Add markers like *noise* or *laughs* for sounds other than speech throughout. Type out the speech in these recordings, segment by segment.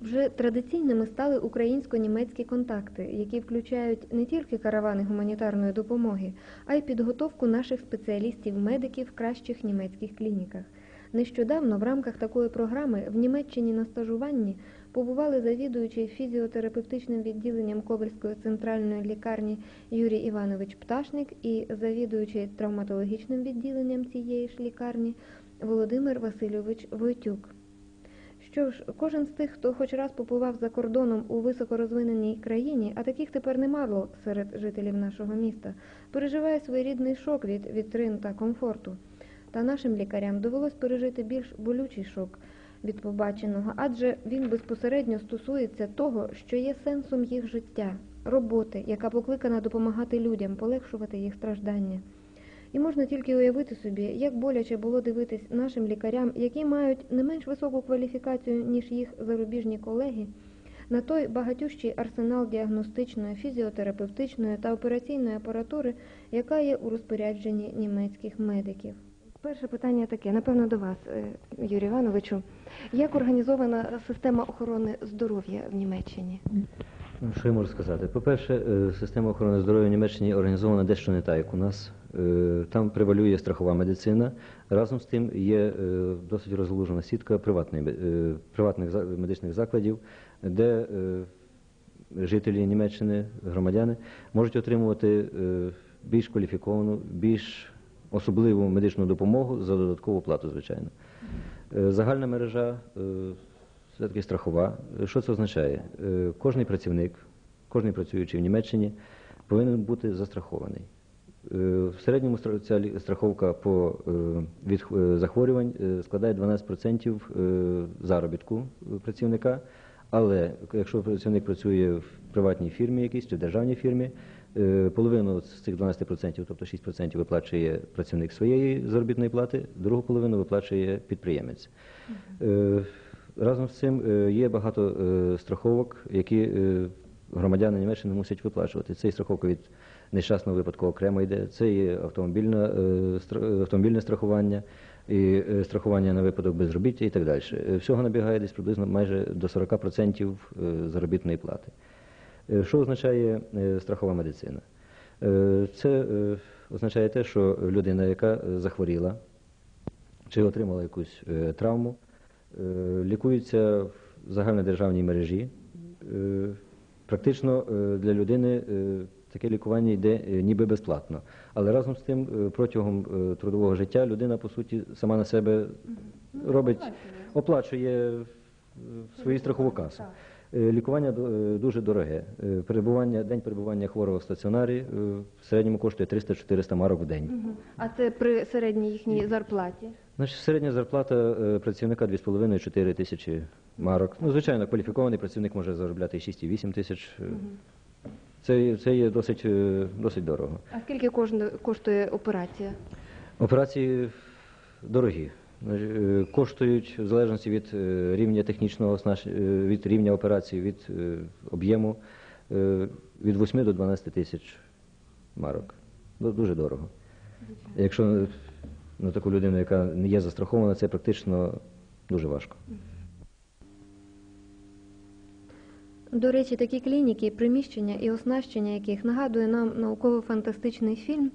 Вже традиційними стали українсько-німецькі контакти, які включають не тільки каравани гуманітарної допомоги, а й підготовку наших спеціалістів-медиків в кращих німецьких клініках. Нещодавно в рамках такої програми в Німеччині на стажуванні побували завідуючий фізіотерапевтичним відділенням Ковельської центральної лікарні Юрій Іванович Пташник і завідуючий травматологічним відділенням цієї ж лікарні Володимир Васильович Войтюк. Що ж, кожен з тих, хто хоч раз побував за кордоном у високорозвиненій країні, а таких тепер немало серед жителів нашого міста, переживає своєрідний шок від вітрин та комфорту. Та нашим лікарям довелось пережити більш болючий шок від побаченого, адже він безпосередньо стосується того, що є сенсом їх життя, роботи, яка покликана допомагати людям, полегшувати їх страждання. І можна тільки уявити собі, як боляче було дивитись нашим лікарям, які мають не менш високу кваліфікацію, ніж їх зарубіжні колеги, на той багатющий арсенал діагностичної, фізіотерапевтичної та операційної апаратури, яка є у розпорядженні німецьких медиків. Перше питання таке, напевно, до вас, е, Юрію Івановичу. Як організована система охорони здоров'я в Німеччині? Що я можу сказати? По-перше, е, система охорони здоров'я в Німеччині організована дещо не так, як у нас. Е, Там превалює страхова медицина. Разом з тим є е, досить розгалужена сітка приватних медичних закладів, де жителі Німеччини, громадяни, можуть отримувати більш кваліфіковану, більш особливу медичну допомогу за додаткову плату, звичайно. Загальна мережа е, все-таки страхова. Що це означає? Е, Кожний працівник, кожний працюючий в Німеччині повинен бути застрахований. Е, В середньому ця страховка по е, від захворювань складає 12% е, заробітку працівника. Але якщо працівник працює в приватній фірмі якійсь чи в державній фірмі, половину з цих 12%, тобто 6% виплачує працівник своєї заробітної плати, другу половину виплачує підприємець. Е, Разом з цим е, є багато е, страховок, які е, громадяни Німеччини мусять виплачувати. Це і страховка від нещасного випадку окремо йде, це і автомобільне страхування, і страхування на випадок безробіття і так далі. Всього набігає десь приблизно майже до 40% е, заробітної плати. Що означає страхова медицина? Це означає те, що людина, яка захворіла чи отримала якусь травму, е, лікується в загальнодержавній мережі. Е, Практично е, для людини таке лікування йде ніби безплатно. Але разом з тим, протягом трудового життя людина, по суті, сама на себе робить, оплачує свою страхову касу. Лікування дуже дороге. Перебування, день перебування хворого в стаціонарі в середньому коштує 300-400 марок в день. А це при середній їхній зарплаті? Значить, середня зарплата е, працівника 2,5-4 тисячі марок. Ну, звичайно, кваліфікований працівник може заробляти і 6 і 8 тисяч. Е, Це, це є досить, е, досить дорого. А скільки кожна- коштує операція? Операції дорогі. Коштують в залежності від рівня технічного від рівня операції, від об'єму від 8 до 12 тисяч марок. Дуже дорого. Якщо на таку людину, яка не є застрахована, це практично дуже важко. До речі, такі клініки, приміщення і оснащення яких нагадує нам науково-фантастичний фільм,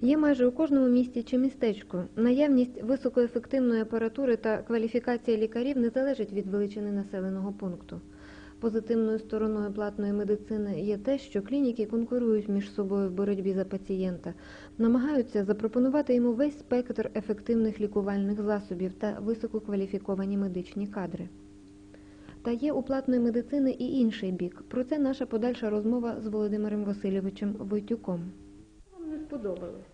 є майже у кожному місті чи містечку. Наявність високоефективної апаратури та кваліфікація лікарів не залежить від величини населеного пункту. Позитивною стороною платної медицини є те, що клініки конкурують між собою в боротьбі за пацієнта, намагаються запропонувати йому весь спектр ефективних лікувальних засобів та висококваліфіковані медичні кадри. Та є у платної медицини і інший бік. Про це наша подальша розмова з Володимиром Васильовичем Войтюком. Вам не сподобалось?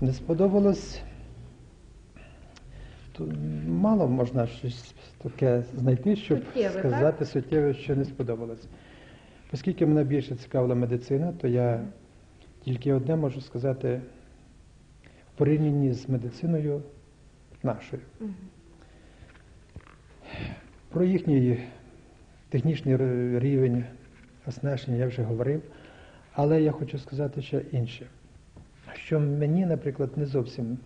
Не сподобалось. Мало можна щось таке знайти, щоб Суттєве, сказати суттєве, що не сподобалось. Оскільки мене більше цікавила медицина, то я тільки одне можу сказати в порівнянні з медициною нашою. Про їхній технічний рівень оснащення я вже говорив, але я хочу сказати ще інше, що мені, наприклад, не зовсім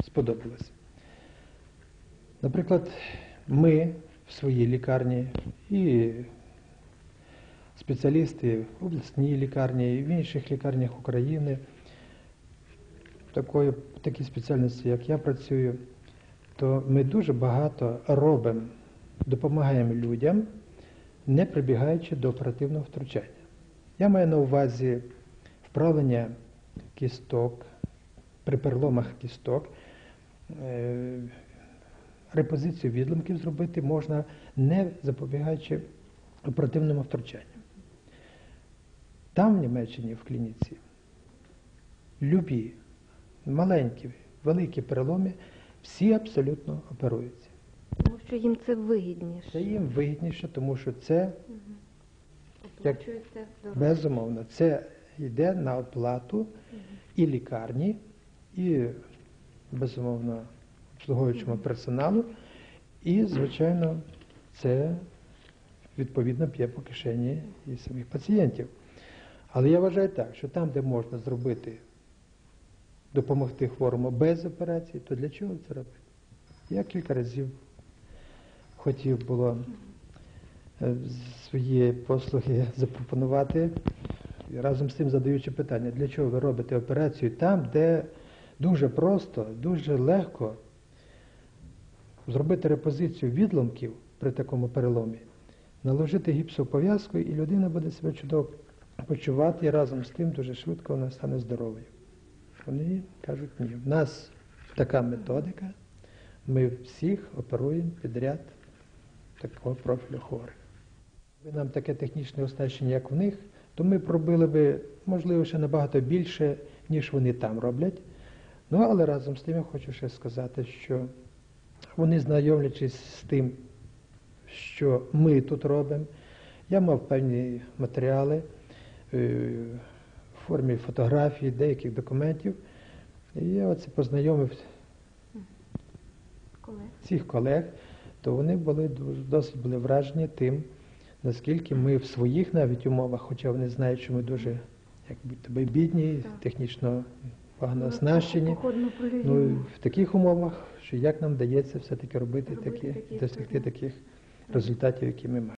сподобалось. Наприклад, ми в своїй лікарні і спеціалісти в обласній лікарні, і в інших лікарнях України, такої, такій спеціальності, як я працюю, то ми дуже багато робимо, допомагаємо людям, не прибігаючи до оперативного втручання. Я маю на увазі вправлення кісток, при переломах кісток, е, репозицію відломків зробити можна не запобігаючи оперативному втручанню. Там, в Німеччині, в клініці, любі, маленькі, великі переломи, всі абсолютно оперуються. Тому що їм це вигідніше. Це їм вигідніше, тому що це Як- Оплачується безумовно, це йде на оплату і лікарні, і безумовно обслуговуючому персоналу, і, звичайно, це відповідно п'є по кишені і самих пацієнтів. Але я вважаю так, що там, де можна зробити, допомогти хворому без операції, то для чого це робити? Я кілька разів хотів було е, свої послуги *laughs* запропонувати, разом з тим задаючи питання, для чого ви робите операцію там, де дуже просто, дуже легко зробити репозицію відломків при такому переломі, наложити гіпсопов'язку, і людина буде себе чудово почувати, і разом з тим дуже швидко вона стане здоровою. Вони кажуть, ні, в нас така методика, ми всіх оперуємо підряд такого профілю хворих. Якби нам таке технічне оснащення, як в них, то ми пробили би, можливо, ще набагато більше, ніж вони там роблять. Ну, але разом з тим я хочу ще сказати, що вони, знайомлячись з тим, що ми тут робимо, я мав певні матеріали е, в формі фотографій, деяких документів. І я оце познайомив Колег. цих колег, то вони були досить були вражені тим, наскільки ми в своїх навіть умовах, хоча вони знають, що ми дуже як бідні, Так. технічно погано оснащені. Ну, в таких умовах, що як нам вдається все-таки робити, Робити такі, такі досягти таких результатів, які ми маємо.